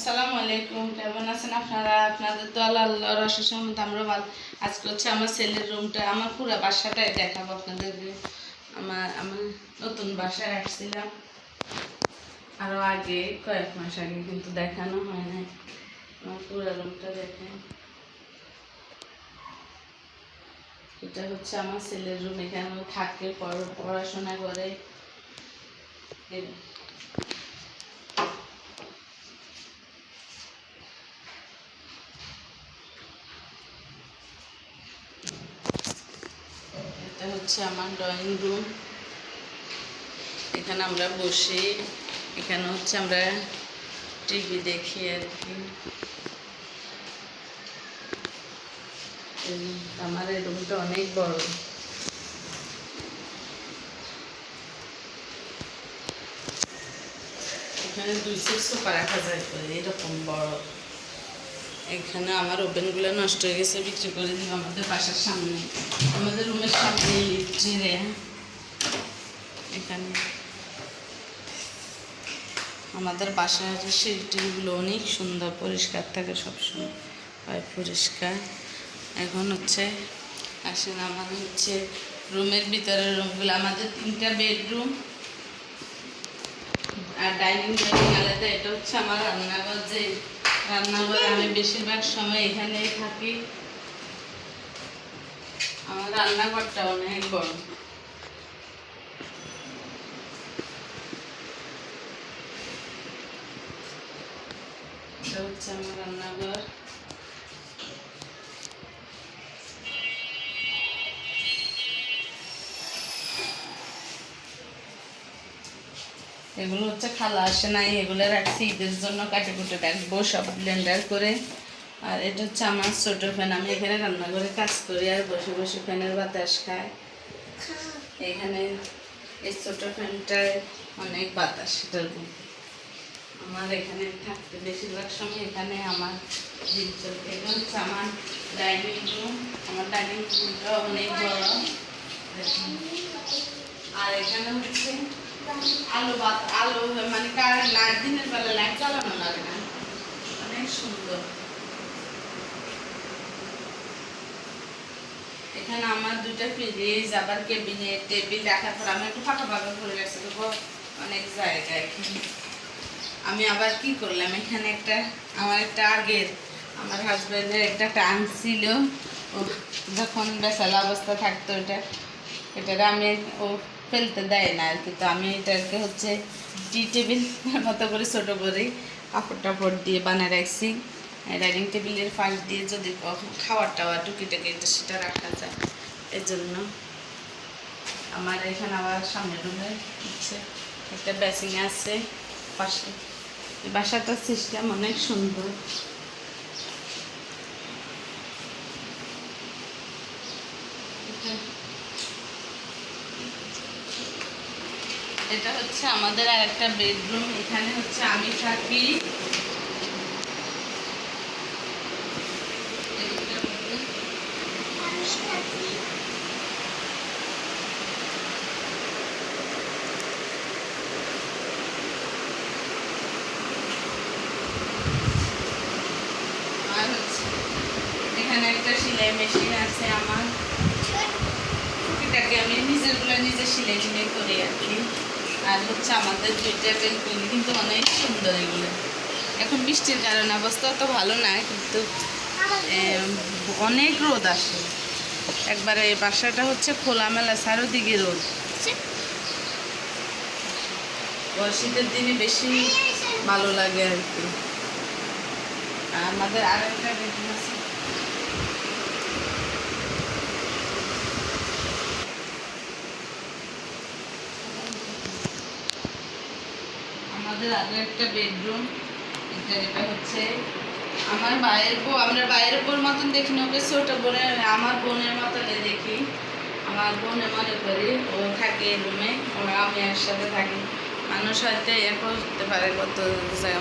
আসসালামু আলাইকুম, কেমন আছেন আপনারা? আপনাদের তো আল্লাহ রসের সম্মত আমরা ভালো। আজকে হচ্ছে আমার ছেলের রুমটা, আমার পুরো বাসাটাই দেখাবো আপনাদেরকে। আমার আমার নতুন বাসায় আসছিলাম। আরও আগে, কয়েক মাস আগে, কিন্তু দেখানো হয় নাই। আমার পুরো রুমটা দেখেন। এটা হচ্ছে আমার ছেলের রুম, এখানে থাকে পড়- পড়াশোনা করে এটা হচ্ছে আমার ড্রয়িং রুম। এখানে আমরা বসি। এখানে হচ্ছে আমরা টিভি দেখি আর কি। আমার এই রুমটা অনেক বড়। এখানে দুই সেট সোফা রাখা যায়। এরকম বড়। এখানে আমার ওভেনগুলো নষ্ট হয়ে গেছে, বিক্রি করে দিব আমাদের বাসার সামনে। আমাদের রুমের সামনে ইলেকট্রিরে এখানে। আমাদের বাসার সিঁড়িগুলো অনেক সুন্দর, পরিষ্কার থাকে সবসময়। হয় পরিষ্কার। এখন হচ্ছে, আসেন আমাদের হচ্ছে রুমের ভিতরের রুমগুলো, আমাদের তিনটা বেডরুম আর ডাইনিং টেবিল আলাদা। এটা হচ্ছে আমার রান্নাঘর যে রান্নাঘরে আমি বেশিরভাগ সময় এখানেই থাকি। আমার রান্নাঘরটা অনেক বড়। হচ্ছে আমার রান্নাঘর। এগুলো হচ্ছে খালা আসে নাই, এগুলো রাখছি ঈদের জন্য কাটে কুটে রাখব সব ব্লেন্ডার করে। আর এটা হচ্ছে আমার ছোটো ফ্যান আমি এখানে রান্না করে কাজ করি আর বসে বসে ফ্যানের বাতাস খাই। এখানে এই ছোটো ফ্যানটায় অনেক বাতাস, এটার আমার এখানে থাকতে বেশিরভাগ সময় এখানে আমার দিন চলতে। এটা হচ্ছে আমার ডাইনিং রুম আমার ডাইনিং রুমটা অনেক বড়। আর এখানে হচ্ছে আলো বাত আলো মানে কারেন্ট লাইট, দিনের বেলা লাইট চালানো লাগে না। অনেক সুন্দর। এখানে আমার দুটো ফ্রিজ আবার কেবিনেট টেবিল রাখার পর আমি একটু ফাঁকা ফাঁকা করে রাখছি অনেক জায়গা এখানে। আমি আবার কি করলাম? এখানে একটা আমার একটা আগের আমার হাজব্যান্ডের একটা টান ছিল। ও যখন বেসালা অবস্থা থাকতো, ওটা এটাকে আমি ও ফেলতে দেয় না আর কি। তো আমি এটাকে হচ্ছে টি টেবিল মতো করে ছোটো করে কাপড় টাপড় দিয়ে বানিয়ে রাখছি। ডাইনিং টেবিলের ফাঁস দিয়ে যদি খাওয়ার টাওয়ার টুকিটাকি এটা সেটা রাখা যায়। এর জন্য আমার এখানে আবার সামনে রুমে হচ্ছে একটা বেসিং আছে পাশে। বাসাটার সিস্টেম অনেক সুন্দর এটা- এটা হচ্ছে আমাদের আর একটা বেডরুম এখানে হচ্ছে আমি থাকি। এখানে একটা সেলাই মেশিন আছে আমার। টুকিটাকে, আমি নিজেরগুলো নিজে সেলাই টেলাই করি আর কি। আর হচ্ছে আমাদের দুইটা বেলকুনি কিন্তু অনেক সুন্দর এগুলো। এখন বৃষ্টির কারণে অবস্থা তো ভালো না, কিন্তু অনেক রোদ আসে। একবারে বাসাটা হচ্ছে খোলামেলা, চারোদিকে রোদ। শীতের দিনে বেশি ভালো লাগে আর কি। আমাদের আর একটা আমাদের আরও একটা বেডরুম এটা এটা হচ্ছে আমার ভাইয়ের বউ। আমরা বাইরের বউর মতন দেখি না, ওকে ছোট বোনের, আমার বোনের মতনে দেখি। আমার বোনে মনে করি, ও থাকে রুমে ওরা আমি একসাথে থাকি। মানুষ হয়তো এ করতে পারে কত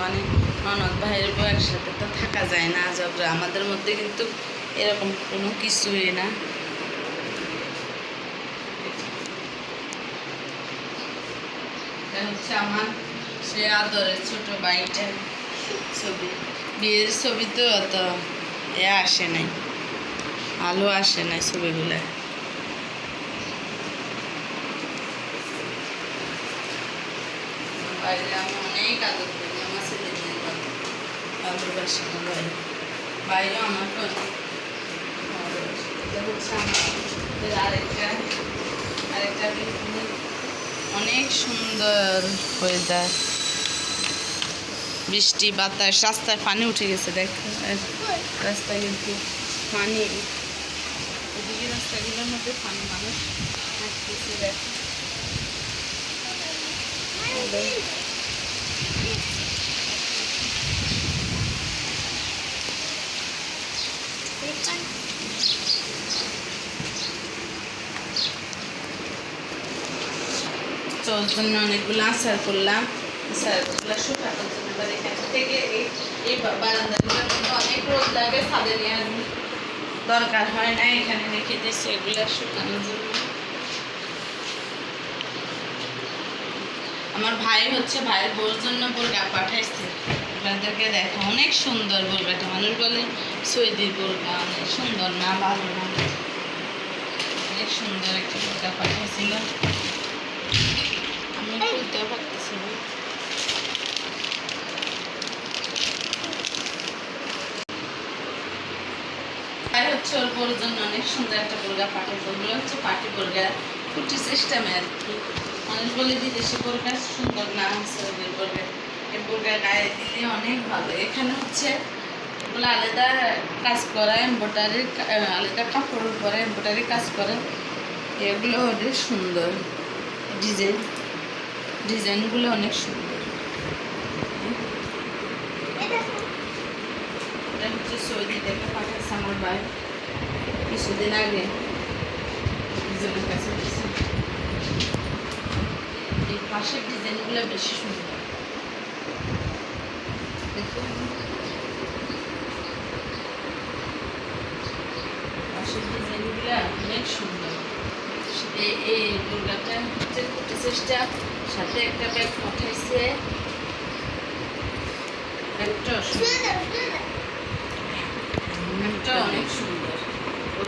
মানে ননদ ভাইয়ের বউ একসাথে তো থাকা যায় না আজব আমাদের মধ্যে কিন্তু এরকম কোনো কিছুই না। হচ্ছে আমার সে আদরের ছোট ভাইটা ছবি, বিয়ের ছবি তো অত এ আসে নাই, আলো আসে নাই ছবিগুলো। অনেক আদর করি, আমার ছেলেদের ভালোবাসি আমার অনেক সুন্দর ওয়েদার বৃষ্টি, বাতাস রাস্তায় পানি উঠে গেছে, দেখ। রাস্তায় কিন্তু পানি। ওদিকে রাস্তাগুলোর মধ্যে পানি মানুষ হাঁটতেছে, দেখ। তো জন্য অনেকগুলো আচার করলাম। আমার ভাই হচ্ছে ভাইয়ের বউর জন্য বোরকা পাঠাইছে। আপনাদেরকে দেখো, অনেক সুন্দর বোরকাটা মানুষ বলে সৈদির বোরকা, অনেক সুন্দর না, ভালো না। অনেক সুন্দর একটা বোরকা পাঠাইছিল। আমি খুলতেও পারতেছি না আর হচ্ছে ওর জন্য অনেক সুন্দর একটা বোরগা পাঠিয়েছে ওগুলো হচ্ছে পাটি বোরগা কুটি সিস্টেমে আর কি। মানুষ বলে বিদেশি বোরগা সুন্দর না আছে ওদের বোরগা এই বোরগা গায়ে দিলে অনেক ভালো। এখানে হচ্ছে ওগুলো আলাদা কাজ করা এম্ব্রয়ডারির আলাদা কাপড়ের উপরে এম্ব্রয়ডারি কাজ করে। এগুলো অনেক সুন্দর। ডিজাইন, ডিজাইনগুলো অনেক সুন্দর। এটা হচ্ছে সৌদি থেকে পাঠাচ্ছে আমার ভাই। কিছুদিন আগে ডিজাইনের কাছে দিয়েছে। এই পাশের ডিজাইনগুলো বেশি সুন্দর দেখুন পাশের ডিজাইনগুলো অনেক সুন্দর এই এই দুর্গাটা হচ্ছে কুটি চেষ্টা সাথে একটা ব্যাগ পাঠাইছে ব্যাগটা ব্যাগটা অনেক সুন্দর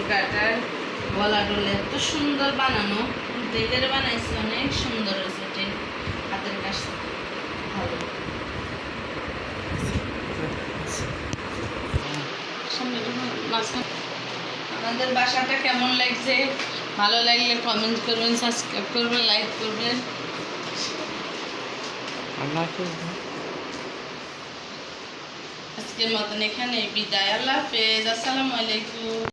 দুর্গাটার গলা ডলে এত সুন্দর বানানো। বানাইছে অনেক সুন্দর হয়েছে হাতের কাজ ভালো। আমাদের বাসাটা কেমন লাগছে? ভালো লাগলে কমেন্ট করবেন সাবস্ক্রাইব করবেন লাইক করবেন। আজকের মতন এখানে বিদায় আল্লাহ হাফেজ। আসসালামু আলাইকুম।